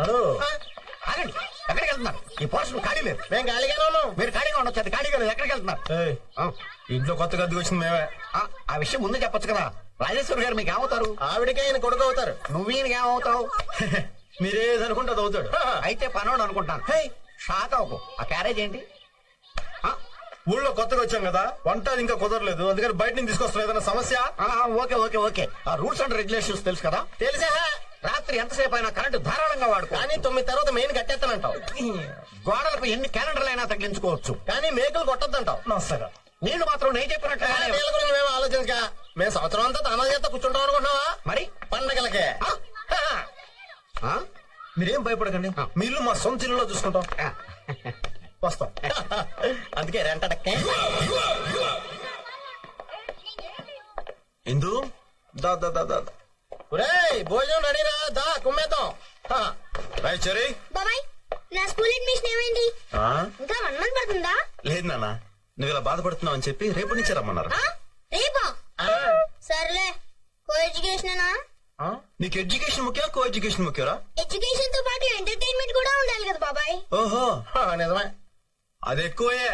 Hello. ఆగండి. ఎక్కడికి వెళ్తున్నారు? ఈ పోర్షన్ ఖాళీ లేదు. మేము ఖాళీగానే ఉన్నాం. మీరు ఖాళీగా ఉండొచ్చు. అది ఖాళీగా లేదు. ఎక్కడికి వెళ్తున్నారు? ఏయ్, ఆ, ఇంట్లో కొత్తగా అద్దెకి వచ్చింది మేమే. ఆ, ఆ విషయం ముందే చెప్పొచ్చు కదా. రాజేశ్వరి గారు మీకు ఏమవుతారు? ఆవిడకే ఆయన కొడుకు అవుతారు. నువ్వు ఈయనకి ఏమవుతావు? మీరేది అనుకుంటే అది అవుతాడు. అయితే పనోడు అనుకుంటాను. హే. షాక్ అవ్వకు. ఆ క్యారేజ్ ఏంటి? ఊళ్ళో కొత్తగా వచ్చాం కదా వంట ఇంకా కుదరలేదు అందుకని బయట నుంచి తీసుకొస్తాం ఏదైనా సమస్య? ఆ, ఓకే ఓకే ఓకే. ఆ రూల్స్ అండ్ రెగ్యులేషన్స్ తెలుసు కదా? తెలిసా? రాత్రి ఎంతసేపు అయినా కరెంటు ధారాళంగా వాడుకో. కానీ తొమ్మిది తర్వాత మెయిన్ కట్టేస్తానంటావు. గోడలకు ఎన్ని క్యాలెండర్లు అయినా తగిలించుకోవచ్చు. కానీ మేకలు కొట్టద్దంటావు. నమస్కారం. నీళ్ళు మాత్రం నేను చెప్పినట్టు గురించి మేము ఆలోచించక. మేము సంవత్సరం అంతా తన చేత కూర్చుంటాం అనుకుంటున్నావా? మరి? పండగలకే. మీరేం భయపడకండి. మీ ఇల్లు మా సొంత ఇల్లులో చూసుకుంటాం. వస్తాం. అందుకే రెంటడక్కే ఇందు దా దా దా దా ఒరేయ్ భోజనం రెడీరా దా కుమ్మేద్దాం. హా. రాయ్ చెరీ బాబాయ్ నా స్కూల్ అడ్మిషన్ ఏమైంది? ఇంకా వన్ మంత్ పడుతుందా? లేదు నాన్న. నువ్వు ఇలా బాధపడుతున్నావు అని చెప్పి రేపు నుంచి రమ్మన్నారు? రేపా? సర్లే కో ఎడ్యుకేషన్ నీకు ఎడ్యుకేషన్ ముఖ్యం కో ఎడ్యుకేషన్ ముఖ్యరా ఎడ్యుకేషన్తో పాటు ఎంటర్టైన్మెంట్ కూడా ఉండాలి కదా బాబాయ్. ఓహో. నిజమే. అది ఎక్కువే.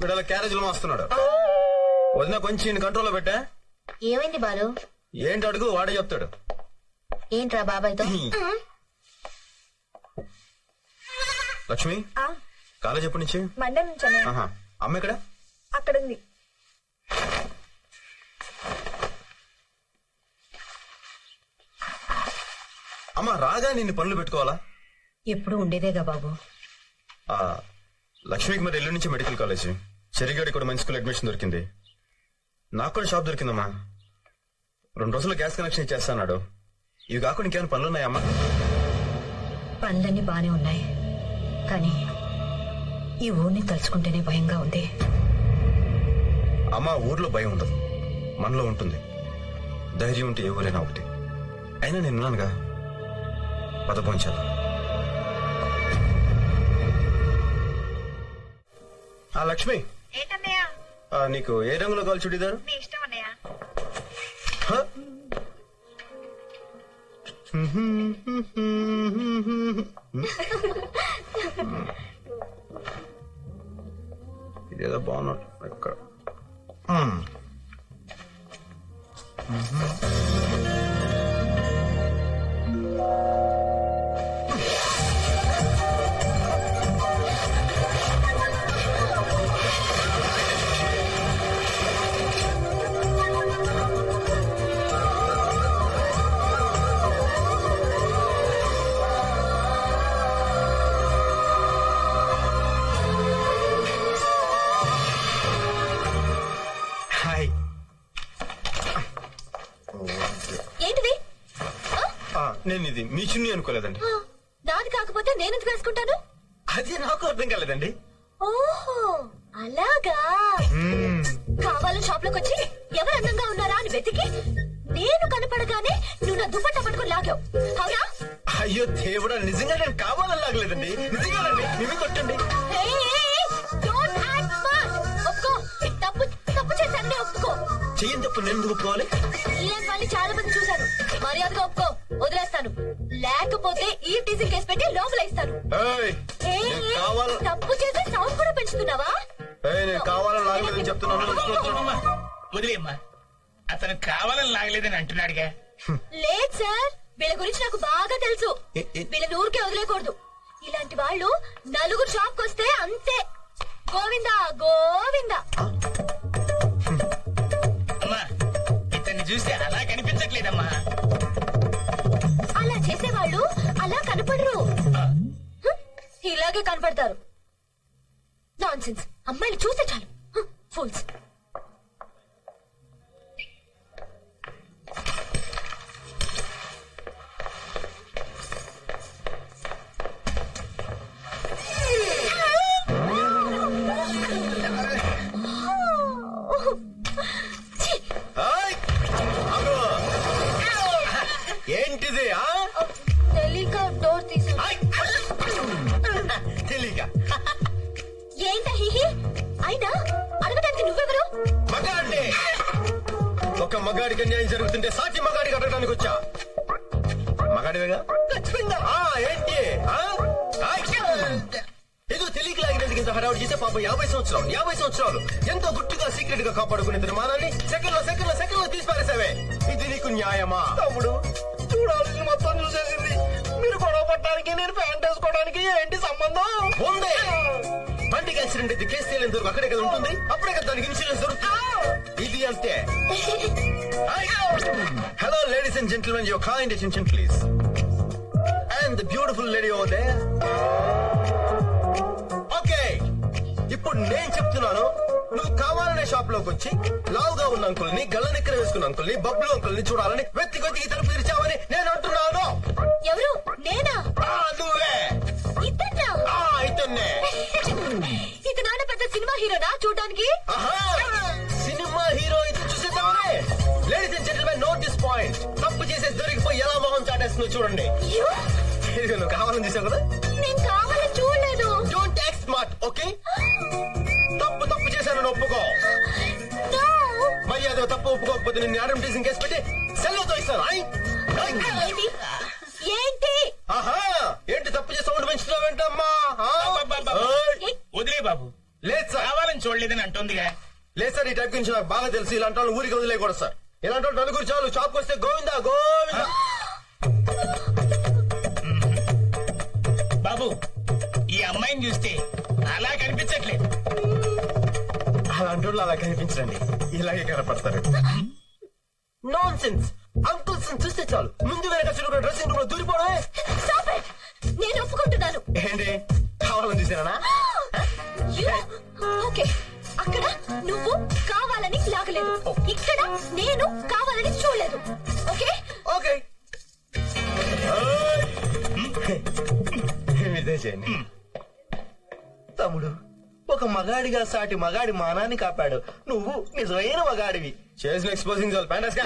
వీడల క్యారేజీలు మోస్తున్నాడు వదిన కొంచెం కంట్రోల్లో పెట్టా. ఏమైంది బాలు? ఏంటి అడుగు? వాడే చెప్తాడు. ఏంట్రా బాబాయ్తో? లక్ష్మి? కాలేజ్ ఎప్పటి నుంచి? మండే నుంచి అమ్మ ఇక్కడ అక్కడ ఉంది అమ్మ రాగా నిన్ను పనులు పెట్టుకోవాలా? ఎప్పుడు ఉండేదేగా బాబు? ఆ లక్ష్మికి మరి ఎల్లుండి నుంచి మెడికల్ కాలేజ్. చెరిగాడి కూడా మంచి స్కూల్ అడ్మిషన్ దొరికింది. నాకు కూడా షాప్ దొరికిందమ్మా. రెండు రోజుల్లో గ్యాస్ కనెక్షన్ ఇచ్చేస్తాడు ఇవి కాకుండా ఇంకేమైనా పనులు ఉన్నాయమ్మా? పనులన్నీ బానే ఉన్నాయి. కానీ ఈ ఊరిని తలుచుకుంటేనే భయంగా ఉంది. అమ్మ ఊర్లో భయం ఉండదు. మనలో ఉంటుంది. ధైర్యం ఉంటే ఎవరైనా ఒకటి. అయినా నేనున్నానుగా పదపోంచాను ఆ లక్ష్మి. ఏంటన్నయ్య? ఆ, నీకు ఏ రంగులో కావాలి చుడిదారు? నీ ఇష్టం అన్నయ్య. హ? ఇదేదో బాగున్నట్టు ఎక్కడ? నేను ఇది మీ చున్నీ అనుకోలేదండి. ఆ, నాది కాకపోతే నేను ఎందుకు వేసుకుంటాను? అది నాకు అర్థం కాలేదండి. ఓహో అలాగా. మ్మ్. కావాలని షాప్లోకి వచ్చి ఎవరు అందంగా ఉన్నారా అని వెతికి నేను కనపడగానే నువ్వు నా దుప్పట్ట పట్టుకుని లాగావు. అవునా? అయ్యో దేవుడా నిజంగా నేను కావాలని లాగలేదండి. నిజంగానండి మేమే కొట్టండి. Hey, hey, don't act smart. ఒప్పుకో. తప్పు తప్పు చేశానని ఒప్పుకో. చెయ్యని తప్పు నేను ఎందుకు ఒప్పుకోవాలి? ఇలాంటి వాళ్ళని చాలా మంది చూశాను మర్యాదగా ఒప్పుకో. వదిలేస్తాను లేకపోతే ఈ టీజింగ్ కేసు పెట్టి లోపల ఇస్తాను. ఏయ్, Hey, నేను hey, కావాల- తప్పు చేసి సౌండ్ కూడా పెంచుతున్నావా? ఏయ్, నేను కావాలని లాగలేదని చెప్తున్నాను. వదిలేమ్మా. అతను కావాలని లాగలేదని అంటున్నాడుగా. లేదు సార్ వీళ్ళ గురించి నాకు బాగా తెలుసు. ఏ- ఏ- వీళ్ళని ఊరికే వదిలేకూడదు. ఇలాంటి వాళ్ళు నలుగురు షాప్ వస్తే అంతే. గోవిందా గోవిందా. పెడతారు. మగాడికి అన్యాయం జరుగుతుంటే సాటి మగాడికి అడగడానికి వచ్చా? మగాడివేగా? ఆ, ఏంటి? ఆ? ఆయ్. ఏదో తెలియక లాగినందుకు ఇంత హడావుడి చేస్తే పాపం యాభై సంవత్సరాలు యాభై సంవత్సరాలు. ఎంతో గుట్టుగా సీక్రెట్గా కాపాడుకునే తన మానాన్ని సెకండ్లో సెకండ్లో సెకండ్లో తీసి పారేసావే ఇది నీకు న్యాయమా? తమ్ముడు చూడాల్సింది మొత్తం చూసేసింది. మీరు గొడవ పట్టడానికి నేను ప్యాంట్ వేసుకోవడానికి ఏంటి సంబంధం? ఉంది బండికి యాక్సిడెంట్ అయితే కేసు వరకు అక్కడే కదా ఉంటుంది. అప్పుడే కదా దానికి ఇన్సూరెన్స్ దొరుకుతుంది. ఇది అంతే. Hello ladies and gentlemen your kind attention please and the beautiful lady over there okay ఇప్పుడు నేను చెప్తున్నాను. నువ్వు కావాలనే షాప్లోకి వచ్చి లావుగా ఉన్న అంకుల్ని గల్ల నిక్కర వేసుకున్న అంకుల్ని బబ్లు అంకుల్ని చూడాలని వెతికి వెతికి తలుపు తెరిచావని నేను అంటున్నాను. ఎవరు? మొహం చాటేస్తుందో చూడండి ఇదిగో నువ్వు కావాలని చూసావు కదా? నేను కావాలని చూడలేదు. డోంట్ యాక్ట్ స్మార్ట్ ఓకే తప్పు తప్పు చేశాను ఒప్పుకో. మరి అదో తప్పు ఒప్పుకోకపోతే నిన్ను యాడమ్ టీసింగ్ కేసు పెట్టి ఇస్తాను ఐ? ఏంటి? ఆహా! ఏంటి తప్పు చేసి సౌండ్ పెంచుతున్నావేంటమ్మా! వదిలే బాబు. లేదు సార్. కావాలని చూడలేదని అంటుందిగా. లేదు సార్ ఈ టైప్ గురించి నాకు బాగా తెలుసు. ఇలాంటి వాళ్ళు ఊరికి వదిలేకూడదు సార్. ఇలాంటి వాళ్ళు నలుగురు చాలు. షాప్కి వస్తే గోవిందా? గోవిందా? బాబు ఈ అమ్మాయిని చూస్తే అలా కనిపించట్లేదు. అలాంటి వాళ్ళు అలా కనిపించండి ఇలాగే కనపడతారు. నాన్ సెన్స్ అంకుల్స్ చూస్తే చాలు. ముందు వెనక డ్రెస్సింగ్ రూమ్ తమ్ముడు. ఒక మగాడిగా సాటి మగాడి మానాన్ని కాపాడు. నువ్వు నిజమైన మగాడివి. చేసిన ఎక్స్పోజింగ్ చాలు ప్యాంటస్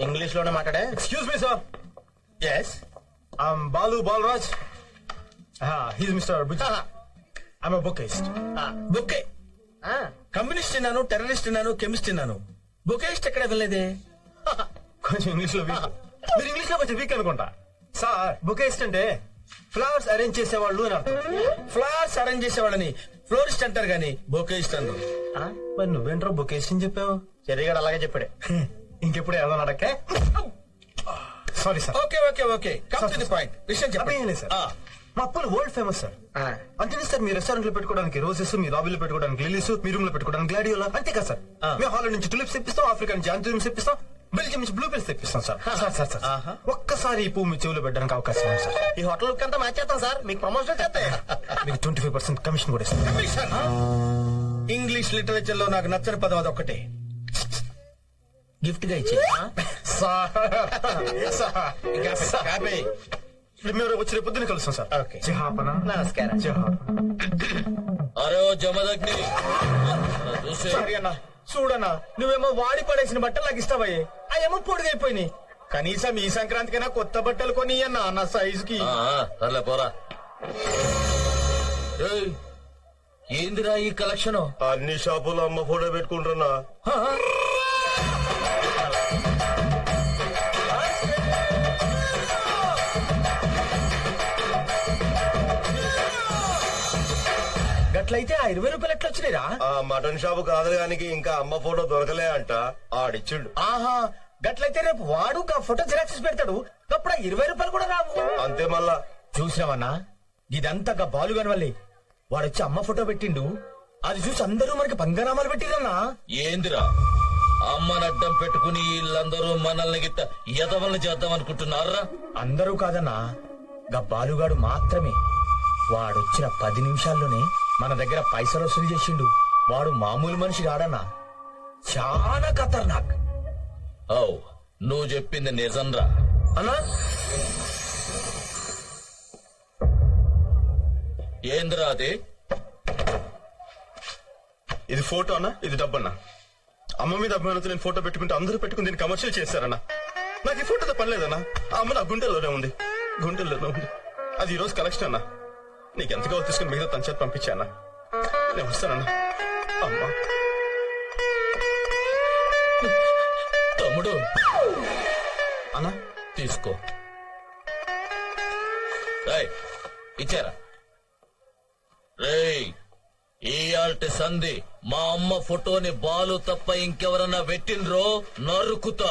ఇంగ్లీష్లోనే మాట్లాడే? Excuse me sir yes I'm Balu Balraj he's mister Bujji I'm bookist bouquet communist అన్నాను టెర్రరిస్ట్ అన్నాను కెమిస్ట్ అన్నాను బొకేస్ట్ ఎక్కడ వెళ్ళలేదే? కొంచెం ఇంగ్లీష్లో వీక్ మీరు ఇంగ్లీష్లో కొంచెం వీక్ అనుకుంటా. సార్ బుకేస్ట్ అంటే ఫ్లవర్స్ అరేంజ్ చేసేవాళ్ళు అని అర్థం. ఫ్లవర్స్ అరేంజ్ చేసేవాళ్ళని ఫ్లోరిస్ట్ అంటారు గాని బొకేస్ట్ అన్నారు మరి నువ్వేంట్రో బుకేస్ట్ అని చెప్పావు? చెరిగాడు అలాగే చెప్పాడు. ఇంకెప్పుడు ఏదో అడక్కే sorry sir okay okay okay come to the point విషయం చెప్పండి. సార్ మా అప్పులు వరల్డ్ ఫేమస్ సార్ అంతే సార్ మీ రెస్టారెంట్లో పెట్టుకోవడానికి రోజెస్ మీ లాబీలో పెట్టుకోవడానికి లిలీస్ మీ రూమ్లో పెట్టుకోవడానికి గ్లాడియోలా అంతే కదా సార్. మేము హాల్ నుంచి టులిప్స్ తెప్పిస్తాం ఆఫ్రికా నుంచి ఆంథూరిమ్స్ తెప్పిస్తాం. బెల్జియం నుంచి బ్లూ పిల్స్ తెప్పిస్తాం సార్. Sir sir sir. ఒక్కసారి ఈ పువ్వు మీ చెవులో పెట్టడానికి అవకాశం ఉంది సార్. ఈ హోటల్ అంతా మ్యాచ్ చేస్తాం సార్. మీకు ప్రమోషన్ చేస్తే మీకు ట్వంటీ ఫైవ్ పర్సెంట్ కమిషన్ కూడా ఇస్తాం. కమిషన్ ఇంగ్లీష్ లిటరేచర్లో నాకు నచ్చని పదం అది ఒక్కటే గిఫ్ట్గా ఇచ్చి సార్. సార్. సార్. మేము వచ్చి రేపు పొద్దున్న కలుస్తాం సార్. ఓకే. జహాపన. నమస్కారం. అరే ఓ జమదగ్ని. చూసే సారీ అన్న. చూడన్నా. నువ్వేమో వాడి పడేసిన బట్టలు నాకు ఇస్తావయ్యే. అవేమో పొడిగైపోయినాయి కనీసం ఈ సంక్రాంతికైనా కొత్త బట్టలు కొని అన్న నా సైజ్కి సర్లే పోరా. ఏయ్, ఏందిరా ఈ కలెక్షన్? అన్ని షాపులో అమ్మ ఫోటో పెట్టుకుంటున్నా. గట్లయితే ఆ ఇరవై రూపాయలు ఎట్లా వచ్చినాయిరా ఆ మటన్ షాపు కాదడానికి ఇంకా అమ్మ ఫోటో దొరకలే అంట. ఆడిచ్చిండు. ఆహా గట్లయితే రేపు వాడు గా ఫోటో జిరాక్స్ పెడతాడు. అప్పుడు ఇరవై రూపాయలు కూడా రావు. అంతే మళ్ళా. చూసినావన్నా? ఇదంతా గా బాలుగాని వల్లే. వాడు వచ్చి అమ్మ ఫోటో పెట్టిండు. అది చూసి అందరూ మనకి పంగనామాలు పెట్టిరన్నా ఏందిరా? అమ్మని అడ్డం పెట్టుకుని వీళ్ళందరూ మనల్ని గిట్ట ఎదవల్ని చేద్దాం అనుకుంటున్నారా? అందరూ కాదన్నా. గా బాలుగాడు మాత్రమే. వాడొచ్చిన పది నిమిషాల్లోనే మన దగ్గర పైసలు వసూలు చేసిండు. వాడు మామూలు మనిషి కాడన్నా. చాలా ఖతర్నాక్. ఓ నువ్వు చెప్పింది నిజంరా. అన్నా? ఏందిరా అది? ఇది ఫోటో అన్నా ఇది డబ్బన్నా. అమ్మ మీద అభిమానంతో నేను ఫోటో పెట్టుకుంటే అందరూ పెట్టుకుని దీన్ని కమర్షియల్ చేశారన్నా. నాకు ఈ ఫోటోతో పని లేదన్నా. ఆ అమ్మ నా గుండెల్లోనే ఉంది. గుండెల్లోనే ఉంది. అది ఈ రోజు కలెక్షన్ అన్నా. నీకు ఎంతగా తీసుకుని మిగతా తన చేతి పంపించానా. నేను వస్తానన్నా. అమ్మా. తమ్ముడు. అన్న తీసుకో. ఇచ్చారా? సంధి మా అమ్మ ఫోటోని బాలు తప్ప ఇంకెవరన్నా పెట్టిండ్రో? నరుకుతా.